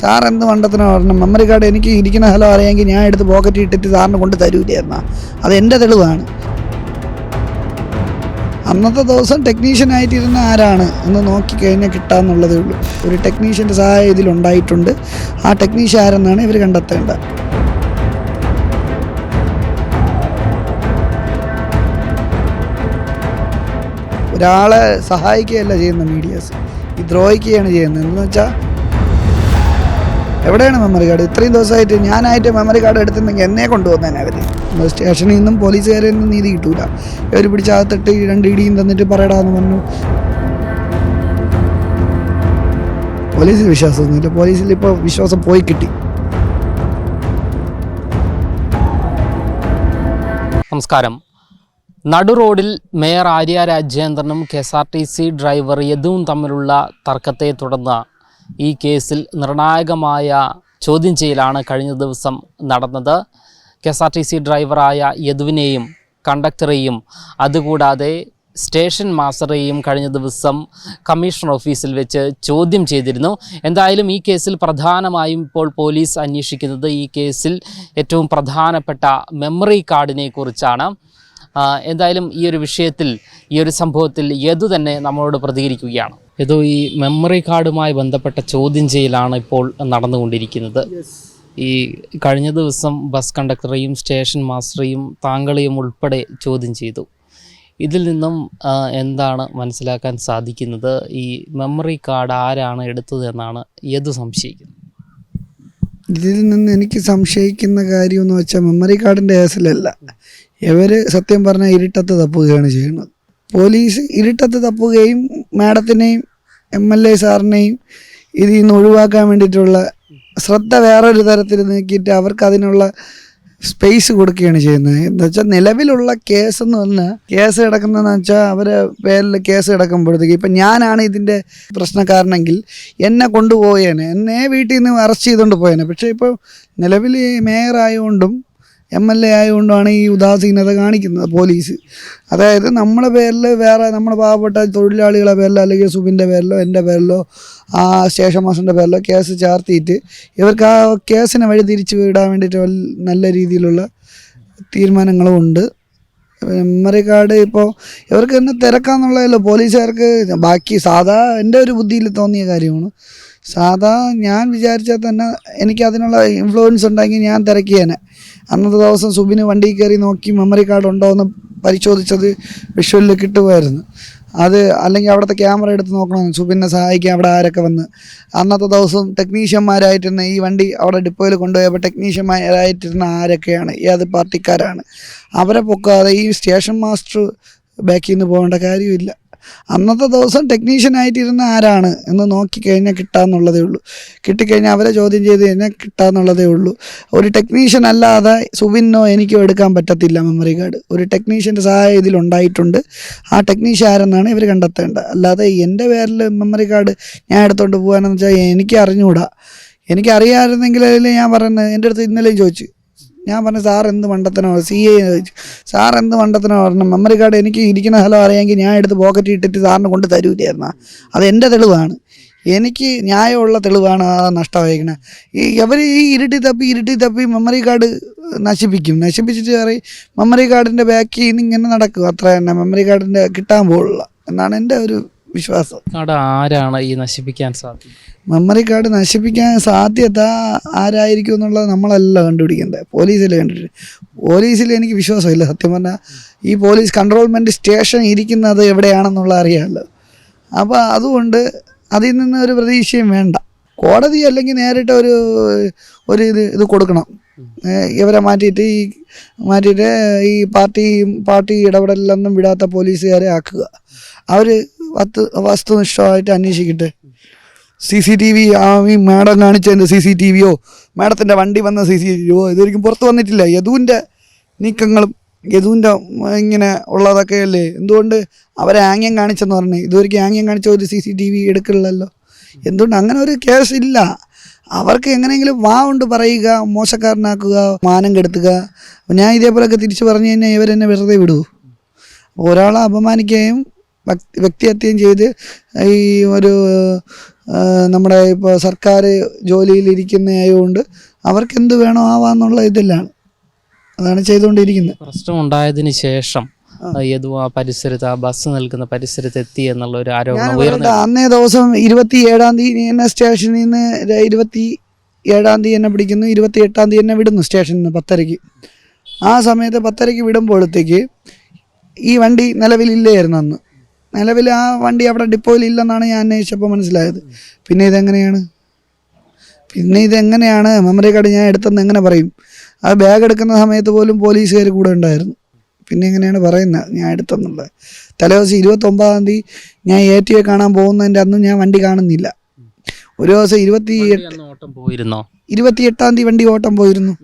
Sir എന്ത് മണ്ടത്തിനാണ് പറഞ്ഞു memory card എനിക്ക് ഇരിക്കുന്ന സ്ഥലം അറിയാമെങ്കിൽ ഞാൻ എടുത്ത് പോക്കറ്റ് ഇട്ടിട്ട് സാറിന് കൊണ്ട് തരൂലായിരുന്ന അത് എന്റെ തെളിവാണ്. അന്നത്തെ ദിവസം ടെക്നീഷ്യൻ ആയിട്ടിരുന്ന ആരാണ്? എന്ന് നോക്കിക്കഴിഞ്ഞാൽ കിട്ടാമെന്നുള്ളതേ ഉള്ളൂ. ഒരു ടെക്നീഷ്യന്റെ സഹായം ഇതിലുണ്ടായിട്ടുണ്ട് ആ ടെക്നീഷ്യൻ ആരെന്നാണ് ഇവർ കണ്ടെത്തേണ്ടത്? ഒരാളെ സഹായിക്കുകയല്ല ചെയ്യുന്ന മീഡിയാസ് ഈ ദ്രോഹിക്കുകയാണ് ചെയ്യുന്നത്. എന്ന് വെച്ചാൽ എവിടെയാണ് മെമ്മറി കാർഡ് ഇത്രയും ദിവസമായിട്ട് ഞാനായിട്ട് മെമ്മറി കാർഡ് എടുത്തിട്ടുണ്ടെങ്കിൽ എന്നെ കൊണ്ടുവന്നേനെ അവർ സ്റ്റേഷനിൽ നിന്നും പോലീസുകാരിൽ നിന്നും നീതി കിട്ടൂല. ഇവർ പിടിച്ച് അകത്തിട്ട് ഈ രണ്ട് ഇടിയും തന്നിട്ട് പറയടാന്ന് പറഞ്ഞു. പോലീസിൽ വിശ്വാസമൊന്നുമില്ല. പോലീസിൽ ഇപ്പോൾ വിശ്വാസം പോയി കിട്ടി. നമസ്കാരം. നടു റോഡിൽ mayor Arya രാജേന്ദ്രനും K S R T C driver യദുവും തമ്മിലുള്ള തർക്കത്തെ തുടർന്ന് ഈ കേസിൽ നിർണായകമായ ചോദ്യം ചെയ്യലാണ് കഴിഞ്ഞ ദിവസം നടന്നത്. K S R T C ഡ്രൈവറായ യദുവിനെയും കണ്ടക്ടറെയും അതുകൂടാതെ സ്റ്റേഷൻ മാസ്റ്ററെയും കഴിഞ്ഞ ദിവസം കമ്മീഷണർ ഓഫീസിൽ വെച്ച് ചോദ്യം ചെയ്തിരുന്നു. എന്തായാലും ഈ കേസിൽ പ്രധാനമായും ഇപ്പോൾ പോലീസ് അന്വേഷിക്കുന്നത് ഈ കേസിൽ ഏറ്റവും പ്രധാനപ്പെട്ട മെമ്മറി കാർഡിനെ കുറിച്ചാണ്. എന്തായാലും ഈ ഒരു വിഷയത്തിൽ ഈ ഒരു സംഭവത്തിൽ യദു തന്നെ നമ്മളോട് പ്രതികരിക്കുകയാണ്. യദു ഈ മെമ്മറി കാർഡുമായി ബന്ധപ്പെട്ട ചോദ്യം ചെയ്യലാണ് ഇപ്പോൾ നടന്നുകൊണ്ടിരിക്കുന്നത്. ഈ കഴിഞ്ഞ ദിവസം ബസ് കണ്ടക്ടറെയും സ്റ്റേഷൻ മാസ്റ്ററെയും താങ്കളെയും ഉൾപ്പെടെ ചോദ്യം ചെയ്തു. ഇതിൽ നിന്നും എന്താണ് മനസ്സിലാക്കാൻ സാധിക്കുന്നത്? ഈ മെമ്മറി കാർഡ് ആരാണ് എടുത്തത് എന്നാണ് ഏത് സംശയിക്കുന്നത് ഇതിൽ നിന്ന് എനിക്ക് സംശയിക്കുന്ന കാര്യം എന്ന് വെച്ചാൽ മെമ്മറി കാർഡിന്റെ കേസിലല്ല. ഇവർ സത്യം പറഞ്ഞാൽ ഇരുട്ടത്ത് തപ്പുകയാണ് ചെയ്യുന്നത്. പോലീസ് ഇരുട്ടത്ത് തപ്പുകയും മാഡത്തിനെയും എം എൽ എ സാറിനെയും ഇതിൽ നിന്ന് ഒഴിവാക്കാൻ വേണ്ടിയിട്ടുള്ള ശ്രദ്ധ വേറൊരു തരത്തിൽ നീക്കിയിട്ട് അവർക്ക് അതിനുള്ള സ്പേസ് കൊടുക്കുകയാണ് ചെയ്യുന്നത്. എന്താ വെച്ചാൽ നിലവിലുള്ള കേസ് എന്ന് പറഞ്ഞാൽ കേസ് കിടക്കുന്നതെന്ന് വെച്ചാൽ അവരെ പേരിൽ കേസ് കിടക്കുമ്പോഴത്തേക്ക് ഇപ്പം ഞാനാണ് ഇതിന്റെ പ്രശ്നക്കാരനെങ്കിൽ എന്നെ കൊണ്ടുപോയേനെ എന്നെ വീട്ടിൽ നിന്ന് അറസ്റ്റ് ചെയ്തുകൊണ്ട് പോയേനെ. പക്ഷേ ഇപ്പോൾ നിലവിൽ മേയർ ആയതുകൊണ്ടും എം എൽ എ ആയതുകൊണ്ടാണ് ഈ ഉദാസീനത കാണിക്കുന്നത് പോലീസ്. അതായത് നമ്മുടെ പേരിൽ വേറെ നമ്മുടെ പാവപ്പെട്ട തൊഴിലാളികളെ പേരിലോ അല്ലെങ്കിൽ സുബിന്റെ പേരിലോ എന്റെ പേരിലോ ആ സ്റ്റേഷൻ മാസ്റ്ററിന്റെ പേരിലോ കേസ് ചാർത്തിയിട്ട് ഇവർക്ക് ആ കേസിനെ വഴി തിരിച്ചു വിടാൻ വേണ്ടിയിട്ട് നല്ല രീതിയിലുള്ള തീരുമാനങ്ങളും ഉണ്ട്. മെമ്മറി കാർഡ് ഇപ്പോൾ ഇവർക്ക് തന്നെ തിരക്കാന്നുള്ളതല്ലോ പോലീസുകാർക്ക് ബാക്കി സാധാ എന്റെ ഒരു ബുദ്ധിയിൽ തോന്നിയ കാര്യമാണ്. സാധാ ഞാൻ വിചാരിച്ചാൽ തന്നെ എനിക്ക് അതിനുള്ള ഇൻഫ്ലുവൻസ് ഉണ്ടെങ്കിൽ ഞാൻ തിരക്കിയേനെ. അന്നത്തെ ദിവസം സുബിന് വണ്ടി കയറി നോക്കി മെമ്മറി കാർഡ് ഉണ്ടോ എന്ന് പരിശോധിച്ചത് വിഷ്വലിൽ കിട്ടുമായിരുന്നു. അത് അല്ലെങ്കിൽ അവിടുത്തെ ക്യാമറ എടുത്ത് നോക്കണം സുബിനെ സഹായിക്കാൻ അവിടെ ആരൊക്കെ വന്ന്. അന്നത്തെ ദിവസം ടെക്നീഷ്യന്മാരായിട്ടിരുന്ന ഈ വണ്ടി അവിടെ ഡിപ്പോയിൽ കൊണ്ടുപോയപ്പോൾ ടെക്നീഷ്യന്മാരായിട്ടിരുന്ന ആരൊക്കെയാണ്? ഏത് പാർട്ടിക്കാരാണ്. അവരെ പൊക്കാതെ ഈ സ്റ്റേഷൻ മാസ്റ്റർ ബാക്കിൽ നിന്ന് പോകേണ്ട കാര്യമില്ല. അന്നത്തെ ദിവസം ടെക്നീഷ്യൻ ആയിട്ടിരുന്ന ആരാണ് എന്ന് നോക്കിക്കഴിഞ്ഞാൽ കിട്ടാന്നുള്ളതേ ഉള്ളൂ. കിട്ടിക്കഴിഞ്ഞാൽ അവരെ ചോദ്യം ചെയ്ത് കഴിഞ്ഞാൽ കിട്ടാന്നുള്ളതേ ഉള്ളൂ. ഒരു ടെക്നീഷ്യൻ അല്ലാതെ സുബിനോ എനിക്കോ എടുക്കാൻ പറ്റത്തില്ല മെമ്മറി കാർഡ് ഒരു ടെക്നീഷ്യന്റെ സഹായം ഇതിലുണ്ടായിട്ടുണ്ട് ആ ടെക്നീഷ്യൻ ആരെന്നാണ് ഇവർ കണ്ടെത്തേണ്ടത്? അല്ലാതെ എന്റെ പേരിൽ മെമ്മറി കാർഡ് ഞാൻ എടുത്തോണ്ട് പോകാനെന്ന് വെച്ചാൽ എനിക്ക് അറിഞ്ഞുകൂടാ എനിക്കറിയാമായിരുന്നെങ്കിൽ ഞാൻ പറയുന്നത്? എന്റെ അടുത്ത് ഇന്നലെയും ചോദിച്ചു. ഞാൻ പറഞ്ഞു സാർ എന്ത് മണ്ടത്തനോ? സി എ ചോദിച്ചു. സാർ എന്ത് മണ്ടത്തനോ? പറഞ്ഞു മെമ്മറി കാർഡ് എനിക്ക് ഇരിക്കുന്ന സ്ഥലം അറിയാമെങ്കിൽ ഞാൻ എടുത്ത് പോക്കറ്റ് ഇട്ടിട്ട് സാറിന് കൊണ്ട് തരൂലായിരുന്നാ. അത് എന്റെ തെളിവാണ്. എനിക്ക് ന്യായമുള്ള തെളിവാണ് ആ നഷ്ടമായിരിക്കണത് ഈ അവർ ഈ ഇരുട്ടി തപ്പി ഇരുട്ടി തപ്പി മെമ്മറി കാർഡ് നശിപ്പിക്കും. നശിപ്പിച്ചിട്ട് പറയും മെമ്മറി കാർഡിന്റെ ബാക്കിൽ നിന്ന് ഇങ്ങനെ നടക്കും. അത്ര തന്നെ മെമ്മറി കാർഡിന്റെ കിട്ടാൻ പോലുള്ള എന്നാണ് എന്റെ ഒരു വിശ്വാസം. കാർഡ് ആരാണ് ഈ നശിപ്പിക്കാൻ സാധിക്കും മെമ്മറി കാർഡ് നശിപ്പിക്കാൻ സാധ്യത ആരായിരിക്കും എന്നുള്ളത് നമ്മളല്ല കണ്ടുപിടിക്കേണ്ടത്. പോലീസിൽ കണ്ടിട്ട്. പോലീസിൽ എനിക്ക് വിശ്വാസമില്ല. സത്യം പറഞ്ഞാൽ ഈ പോലീസ് കൺട്രോൾമെന്റ് സ്റ്റേഷൻ ഇരിക്കുന്നത് എവിടെയാണെന്നുള്ള അറിയാമല്ലോ. അപ്പോൾ അതുകൊണ്ട് അതിൽ നിന്ന് ഒരു പ്രതീക്ഷയും വേണ്ട. കോടതി അല്ലെങ്കിൽ നേരിട്ട് ഒരു ഒരു ഇത് ഇത് കൊടുക്കണം. ഇവരെ മാറ്റിയിട്ട് ഈ മാറ്റിയിട്ട് ഈ പാർട്ടി പാർട്ടി ഇടപെടലിലൊന്നും വിടാത്ത പോലീസുകാരെ ആക്കുക. അവർ വസ്തു വസ്തുനിഷ്ഠമായിട്ട് അന്വേഷിക്കട്ടെ. സി സി ടി വി ആ ഈ മാഡം കാണിച്ചതിന്റെ സി സി ടി വിയോ മാഡത്തിന്റെ വണ്ടി വന്ന സി സി ടി വിയോ ഇതുവരെയും പുറത്ത് വന്നിട്ടില്ല. യദുവിന്റെ നീക്കങ്ങളും യദുവിന്റെ ഇങ്ങനെ ഉള്ളതൊക്കെ അല്ലേ? എന്തുകൊണ്ട് അവരെ ആംഗ്യം കാണിച്ചെന്ന് പറഞ്ഞു? ഇതുവരെയ്ക്കും ആംഗ്യം കാണിച്ച ഒരു സി സി ടി വി എടുക്കില്ലല്ലോ എന്തുകൊണ്ട് അങ്ങനെ ഒരു കേസ് ഇല്ല? അവർക്ക് എങ്ങനെയെങ്കിലും വാ കൊണ്ട് പറയുക മോശക്കാരനാക്കുക മാനം കെടുത്തുക. ഞാൻ ഇതേപോലെയൊക്കെ തിരിച്ചു പറഞ്ഞു കഴിഞ്ഞാൽ ഇവരെന്നെ വെറുതെ വിടൂ ഒരാളെ അപമാനിക്കുകയും വ്യക്തി വ്യക്തിഹത്യയും ചെയ്ത് ഈ ഒരു നമ്മുടെ ഇപ്പോൾ സർക്കാർ ജോലിയിലിരിക്കുന്നതായതുകൊണ്ട് അവർക്ക് എന്ത് വേണോ ആവാന്നുള്ള ഇതിലാണ്. അതാണ് ചെയ്തുകൊണ്ടിരിക്കുന്നത് പ്രശ്നം ഉണ്ടായതിന് ശേഷം യദു ആ പരിസരത്ത് ആ ബസ് നിൽക്കുന്ന പരിസരത്ത് എത്തി എന്നുള്ള ഒരു ആരോപണം ഉയർന്നു അന്നേ ദിവസം ഇരുപത്തി ഏഴാം തീയതി എന്നെ സ്റ്റേഷനിൽ നിന്ന് ഇരുപത്തി ഏഴാം തീയതി എന്നെ പിടിക്കുന്നു ഇരുപത്തി എട്ടാം തീയതി എന്നെ വിടുന്നു സ്റ്റേഷനിൽ നിന്ന് പത്തരയ്ക്ക്. ആ സമയത്ത് പത്തരയ്ക്ക് വിടുമ്പോഴത്തേക്ക് ഈ വണ്ടി നിലവിലില്ലായിരുന്നു അന്ന്. നിലവിൽ ആ വണ്ടി അവിടെ ഡിപ്പോയിൽ ഇല്ലെന്നാണ് ഞാൻ അന്വേഷിച്ചപ്പോൾ മനസ്സിലായത്. പിന്നെ ഇതെങ്ങനെയാണ്? പിന്നെ ഇതെങ്ങനെയാണ്? മെമ്മറി കാർഡ് ഞാൻ എടുത്തെന്ന് എങ്ങനെ പറയും? ആ ബാഗ് എടുക്കുന്ന സമയത്ത് പോലും പോലീസുകാർ കൂടെ ഉണ്ടായിരുന്നു. പിന്നെ എങ്ങനെയാണ് പറയുന്നത്? ഞാൻ എടുത്തെന്നുള്ളത്. തലേദിവസം ഇരുപത്തൊമ്പതാം തീയതി ഞാൻ എ ടി എ കാണാൻ പോകുന്നതിന്റെ അന്നും ഞാൻ വണ്ടി കാണുന്നില്ല. ഒരു ദിവസം ഇരുപത്തി എട്ട് ഇരുപത്തി എട്ടാം തീയതി വണ്ടി ഓട്ടം പോയിരുന്നു.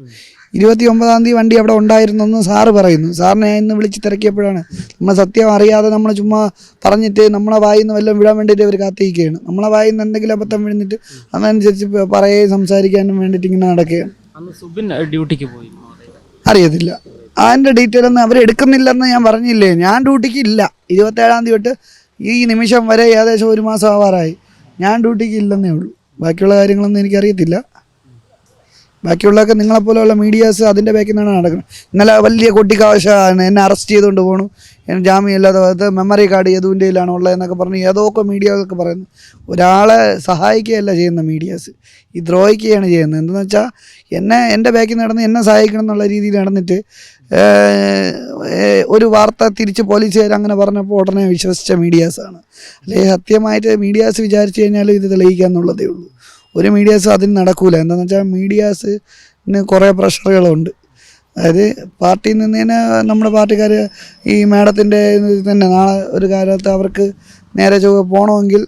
ഇരുപത്തി ഒമ്പതാം തീയതി വണ്ടി അവിടെ ഉണ്ടായിരുന്നെന്ന് സാറ് പറയുന്നു. സാറിനെ ഇന്ന് വിളിച്ച് തിരക്കിയപ്പോഴാണ്. നമ്മൾ സത്യം അറിയാതെ നമ്മൾ ചുമ്മാ പറഞ്ഞിട്ട് നമ്മളെ വായിൽ നിന്ന് വല്ലതും വിടാൻ വേണ്ടിയിട്ട് അവർ കാത്തിരിക്കുകയാണ്. നമ്മളെ വായിൽ നിന്ന് എന്തെങ്കിലും അബദ്ധം വിഴുന്നിട്ട് അതനുസരിച്ച് പറയുകയും സംസാരിക്കാനും വേണ്ടിയിട്ട് ഇങ്ങനെ നടക്കുകയാണ്. സുബിൻ ഡ്യൂട്ടിക്ക് പോയി. അറിയത്തില്ല. അതിന്റെ ഡീറ്റെയിൽ ഒന്നും അവർ എടുക്കുന്നില്ലെന്ന് ഞാൻ പറഞ്ഞില്ലേ? ഞാൻ ഡ്യൂട്ടിക്ക് ഇല്ല. ഇരുപത്തേഴാം തീയതി തൊട്ട് ഈ നിമിഷം വരെ ഏകദേശം ഒരു മാസം ആവാറായി. ഞാൻ ഡ്യൂട്ടിക്ക് ഇല്ലെന്നേ ഉള്ളൂ. ബാക്കിയുള്ള കാര്യങ്ങളൊന്നും എനിക്കറിയത്തില്ല. ബാക്കിയുള്ളതൊക്കെ നിങ്ങളെപ്പോലെയുള്ള മീഡിയാസ് അതിന്റെ ബാക്കിൽ നിന്നാണ് നടക്കുന്നത്. ഇന്നലെ വലിയ കൊട്ടിക്കാവശ്യമാണ് എന്നെ അറസ്റ്റ് ചെയ്തുകൊണ്ട് പോകണു എന്നെ ജാമ്യം ഇല്ലാതെ അത് മെമ്മറി കാർഡ് ഏതുവിന്റെ കയ്യിലാണ് ഉള്ളതെന്നൊക്കെ പറഞ്ഞ് ഏതൊക്കെ മീഡിയകളൊക്കെ പറയുന്നു. ഒരാളെ സഹായിക്കുകയല്ല ചെയ്യുന്ന മീഡിയാസ് ഈ ദ്രോഹിക്കുകയാണ് ചെയ്യുന്നത്. എന്തെന്ന് വെച്ചാൽ എന്നെ എന്റെ ബാക്കിൽ നടന്ന് എന്നെ സഹായിക്കണം എന്നുള്ള രീതിയിൽ നടന്നിട്ട് ഒരു വാർത്ത തിരിച്ച് പോലീസുകാർ അങ്ങനെ പറഞ്ഞപ്പോൾ ഉടനെ വിശ്വസിച്ച മീഡിയാസാണ് അല്ലെങ്കിൽ സത്യമായിട്ട് മീഡിയാസ് വിചാരിച്ചു കഴിഞ്ഞാൽ ഇത് തെളിയിക്കുക എന്നുള്ളതേ ഉള്ളൂ. ഒരു മീഡിയാസ് അതിന് നടക്കൂല. എന്താണെന്ന് വെച്ചാൽ മീഡിയാസിന് കുറേ പ്രഷറുകളുണ്ട്. അതായത് പാർട്ടിയിൽ നിന്ന് തന്നെ നമ്മുടെ പാർട്ടിക്കാർ ഈ മാഡത്തിന്റെ തന്നെ നാളെ ഒരു കാലത്ത് അവർക്ക് നേരെ ചൊവ്വ പോകണമെങ്കിൽ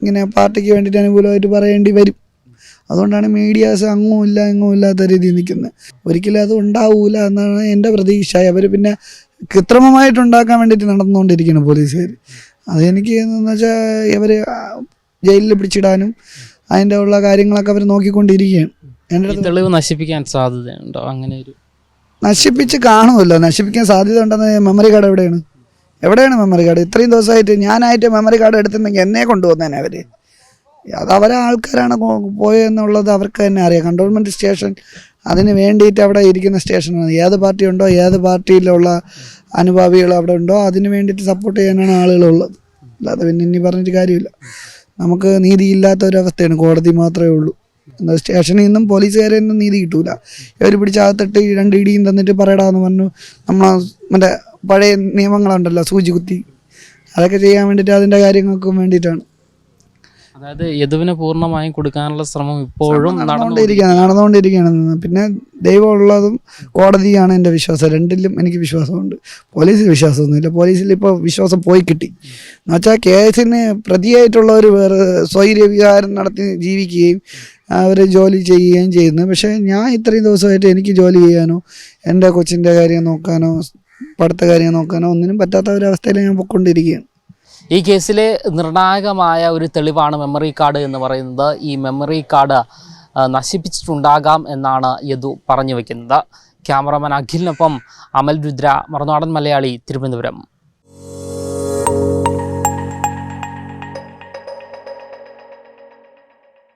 ഇങ്ങനെ പാർട്ടിക്ക് വേണ്ടിയിട്ട് അനുകൂലമായിട്ട് പറയേണ്ടി വരും. അതുകൊണ്ടാണ് മീഡിയാസ് അങ്ങും ഇല്ല ഇങ്ങും ഇല്ലാത്ത രീതിയിൽ നിൽക്കുന്നത് ഒരിക്കലും അത് ഉണ്ടാവൂല എന്നാണ് എന്റെ പ്രതീക്ഷ. അവർ പിന്നെ കൃത്രിമമായിട്ട് ഉണ്ടാക്കാൻ വേണ്ടിയിട്ട് നടന്നുകൊണ്ടിരിക്കുകയാണ് പോലീസുകാർ അതെനിക്ക് എന്ന് വെച്ചാൽ ഇവർ ജയിലിൽ പിടിച്ചിടാനും അതിന്റെ ഉള്ള കാര്യങ്ങളൊക്കെ അവർ നോക്കിക്കൊണ്ടിരിക്കുകയാണ്. എന്റെ തെളിവ് നശിപ്പിക്കാൻ സാധ്യതയുണ്ടോ? അങ്ങനെ ഒരു നശിപ്പിച്ച് കാണുമല്ലോ. നശിപ്പിക്കാൻ സാധ്യത ഉണ്ടെന്ന് മെമ്മറി കാർഡ് എവിടെയാണ്? എവിടെയാണ് മെമ്മറി കാർഡ് ഇത്രയും ദിവസമായിട്ട് ഞാനായിട്ട് മെമ്മറി കാർഡ് എടുത്തിട്ടുണ്ടെങ്കിൽ എന്നെ കൊണ്ടുവന്നേനെ അവർ അത് അവരെ ആൾക്കാരാണ് പോയെന്നുള്ളത് അവർക്ക് തന്നെ അറിയാം. കണ്ടോൺമെന്റ് സ്റ്റേഷൻ അതിന് വേണ്ടിയിട്ട് അവിടെ ഇരിക്കുന്ന സ്റ്റേഷനാണ്. ഏത് പാർട്ടി ഉണ്ടോ ഏത് പാർട്ടിയിലുള്ള അനുഭാവികൾ അവിടെ ഉണ്ടോ അതിന് വേണ്ടിയിട്ട് സപ്പോർട്ട് ചെയ്യാനാണ് ആളുകളുള്ളത്. അല്ലാതെ പിന്നെ ഇനി പറഞ്ഞിട്ട് കാര്യമില്ല. നമുക്ക് നീതിയില്ലാത്ത ഒരവസ്ഥയാണ് കോടതി മാത്രമേ ഉള്ളൂ. എന്താ സ്റ്റേഷനിൽ നിന്നും പോലീസുകാരിൽ നിന്നും നീതി കിട്ടൂല. ഇവർ പിടിച്ച് അകത്തിട്ട് ഈ രണ്ട് ഇടിയും തന്നിട്ട് പറയടാന്ന് പറഞ്ഞു. നമ്മൾ മറ്റേ പഴയ നിയമങ്ങളുണ്ടല്ലോ സൂചി കുത്തി അതൊക്കെ ചെയ്യാൻ വേണ്ടിയിട്ട് അതിന്റെ കാര്യങ്ങൾക്കും വേണ്ടിയിട്ടാണ്. അതായത് യദുവിനെ പൂർണമായും കൊടുക്കാനുള്ള ശ്രമം ഇപ്പോഴും നടന്നു നടന്നുകൊണ്ടിരിക്കുകയാണ്. നടന്നുകൊണ്ടിരിക്കുകയാണ് പിന്നെ ദൈവമുള്ളതും കോടതിയാണ് എന്റെ വിശ്വാസം. രണ്ടിലും എനിക്ക് വിശ്വാസമുണ്ട്. പോലീസിൽ വിശ്വാസമൊന്നുമില്ല. പോലീസിൽ ഇപ്പോൾ വിശ്വാസം പോയി കിട്ടി. എന്നുവെച്ചാൽ കേസിന് പ്രതിയായിട്ടുള്ളവർ വേറെ സ്വൈര്യവിഹാരം നടത്തി ജീവിക്കുകയും അവർ ജോലി ചെയ്യുകയും ചെയ്യുന്നു. പക്ഷേ ഞാൻ ഇത്രയും ദിവസമായിട്ട് എനിക്ക് ജോലി ചെയ്യാനോ എന്റെ കൊച്ചിന്റെ കാര്യം നോക്കാനോ പഠിത്ത കാര്യം നോക്കാനോ ഒന്നിനും പറ്റാത്ത ഒരവസ്ഥയിൽ ഞാൻ പൊയ്ക്കൊണ്ടിരിക്കുകയാണ്. ഈ കേസിലെ നിർണായകമായ ഒരു തെളിവാണ് മെമ്മറി കാർഡ് എന്ന് പറയുന്നത്. ഈ മെമ്മറി കാർഡ് നശിപ്പിച്ചിട്ടുണ്ടാകാം എന്നാണ് യദു പറഞ്ഞു വയ്ക്കുന്നത് ക്യാമറമാൻ അഖിലിനൊപ്പം അമൽ രുദ്ര മറുനാടൻ മലയാളി തിരുവനന്തപുരം.